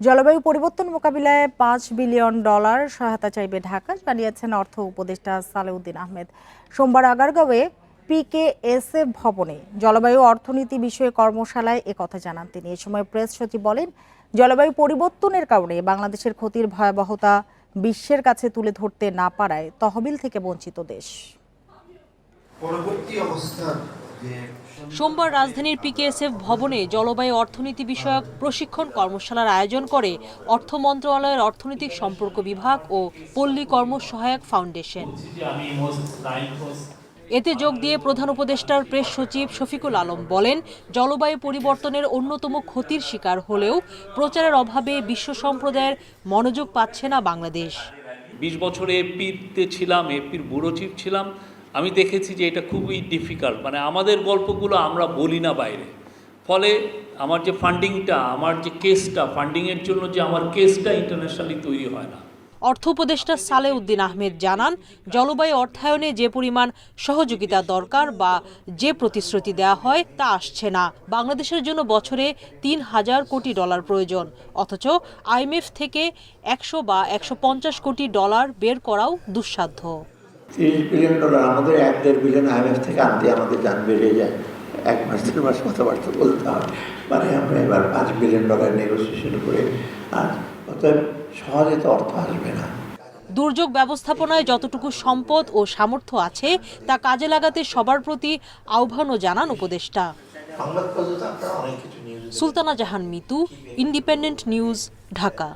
জলবায়ু পরিবর্তন মোকাবিলায় পাঁচ বিলিয়ন ডলার সহায়তা চাইবে ঢাকা, জানিয়েছেন অর্থ উপদেষ্টা সালেউদ্দিন আহমেদ। সোমবার আগারগাঁওয়ে পিকেএসএফ ভবনে জলবায়ু অর্থনীতি বিষয়ে কর্মশালায় একথা জানান তিনি। এ সময় প্রেস সচিব বলেন, জলবায়ু পরিবর্তনের কারণে বাংলাদেশের ক্ষতির ভয়াবহতা বিশ্বের কাছে তুলে ধরতে না পারায় তহবিল থেকে বঞ্চিত দেশ। পরবর্তী অবস্থার যে সোমবার রাজধানীর পিকেএসএফ ভবনে জলবায়ু অর্থনীতি বিষয়ক প্রশিক্ষণ কর্মশালার আয়োজন করে অর্থ মন্ত্রণালয়ের অর্থনৈতিক সম্পর্ক বিভাগ ও পল্লী কর্ম সহায়ক ফাউন্ডেশন। এতে যোগ দিয়ে প্রধান উপদেষ্টার প্রেস সচিব শফিকুল আলম বলেন, জলবায়ু পরিবর্তনের অন্যতম ক্ষতির শিকার হলেও প্রচারের অভাবে বিশ্ব সম্প্রদায়ের মনোযোগ পাচ্ছে না বাংলাদেশ। বিশ বছরে এপিতে ছিলাম, এপির ব্যুরো চিফ ছিলাম আমি দেখেছি যে এটা খুবই ডিফিকাল্ট মানে আমাদের গল্পগুলো আমরা বলি না বাইরে। ফলে আমার যে ফান্ডিংটা আমার যে কেসটা ফান্ডিংয়ের জন্য যে আমার কেসটা ইন্টারন্যাশনালি তৈরি হয় না। অর্থ উপদেষ্টা সালেউদ্দিন আহমেদ জানান, জলবায়ু অর্থায়নে যে পরিমাণ সহযোগিতা দরকার বা যে প্রতিশ্রুতি দেওয়া হয় তা আসছে না। বাংলাদেশের জন্য বছরে তিন হাজার কোটি ডলার প্রয়োজন, অথচ আইএমএফ থেকে একশো বা একশো পঞ্চাশ কোটি ডলার বের করাও দুঃসাধ্য। তিরিশ বিলিয়ন ডলার আমাদের এক দেড় বিলিয়ন আইএমএফ থেকে আনতে আমাদের যান বেড়ে যায়। এক মাস দেড় মাস কথাবার্তা বলতে হয়। মানে আমরা এবার পাঁচ বিলিয়ন ডলার নেগোসিয়েশন করে আর অতএব সহজে তো অর্থ আসবে না। দুর্যোগ ব্যবস্থাপনায় যতটুকু সম্পদ ও সামর্থ্য আছে তা কাজে লাগাতে সবার প্রতি আহ্বানও জানান উপদেষ্টা। Sultana Jahan Mitu independent news Dhaka.